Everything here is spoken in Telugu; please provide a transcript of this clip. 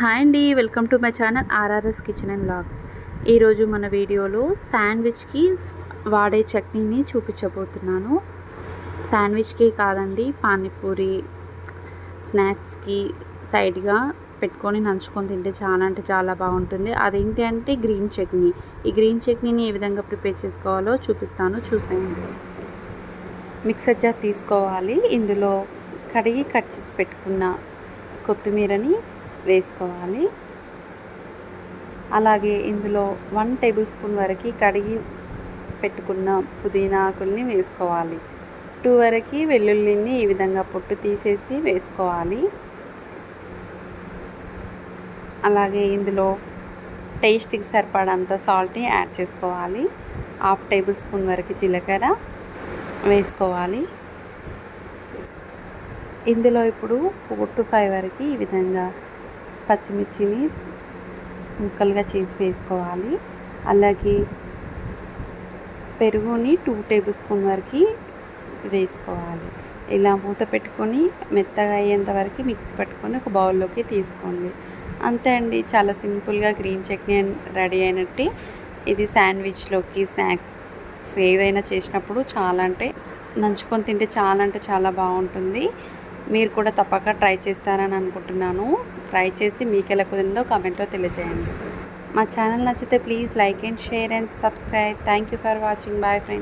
హాయ్ అండి welcome to my channel RRS kitchen and vlogs ఈరోజు మన వీడియోలో శాండ్విచ్కి వాడే చట్నీని చూపించబోతున్నాను. శాండ్విచ్కి కాదండి పానీపూరి స్నాక్స్కి సైడ్గా పెట్టుకొని నంచుకొని తింటే చాలా అంటే చాలా బాగుంటుంది. అదేంటి అంటే గ్రీన్ చట్నీ. ఈ గ్రీన్ చట్నీని ఏ విధంగా ప్రిపేర్ చేసుకోవాలో చూపిస్తాను చూసేయండి. మిక్సర్ జార్ తీసుకోవాలి. ఇందులో కడిగి కట్ చేసి పెట్టుకున్న కొత్తిమీరని వేసుకోవాలి. అలాగే ఇందులో వన్ టేబుల్ స్పూన్ వరకు కడిగి పెట్టుకున్న పుదీనా ఆకుల్ని వేసుకోవాలి. టూ వరకు వెల్లుల్లిని ఈ విధంగా పొట్టు తీసేసి వేసుకోవాలి. అలాగే ఇందులో టేస్ట్కి సరిపడంత సాల్ట్ని యాడ్ చేసుకోవాలి. హాఫ్ టేబుల్ స్పూన్ వరకు జీలకర్ర వేసుకోవాలి. ఇందులో ఇప్పుడు ఫోర్ టు ఫైవ్ వరకు ఈ విధంగా పచ్చిమిర్చిని ముక్కలుగా చేసి వేసుకోవాలి. అలాగే పెరుగుని టూ టేబుల్ స్పూన్ వరకు వేసుకోవాలి. ఇలా మూత పెట్టుకొని మెత్తగా అయ్యేంత వరకు మిక్సీ పట్టుకొని ఒక బౌల్లోకి తీసుకోండి. అంతే అండి. చాలా సింపుల్గా గ్రీన్ చట్నీ రెడీ అయినట్టే. ఇది శాండ్విచ్లోకి స్నాక్స్ ఏదైనా చేసినప్పుడు చాలా అంటే నంచుకొని తింటే చాలా అంటే చాలా బాగుంటుంది. మీరు కూడా తప్పక ట్రై చేస్తారని అనుకుంటున్నాను. ట్రై చేసి మీకు ఎలా కుదిరిందో కామెంట్లో తెలియజేయండి. మా ఛానల్ నచ్చితే please like and share and subscribe. Thank you for watching. Bye friends.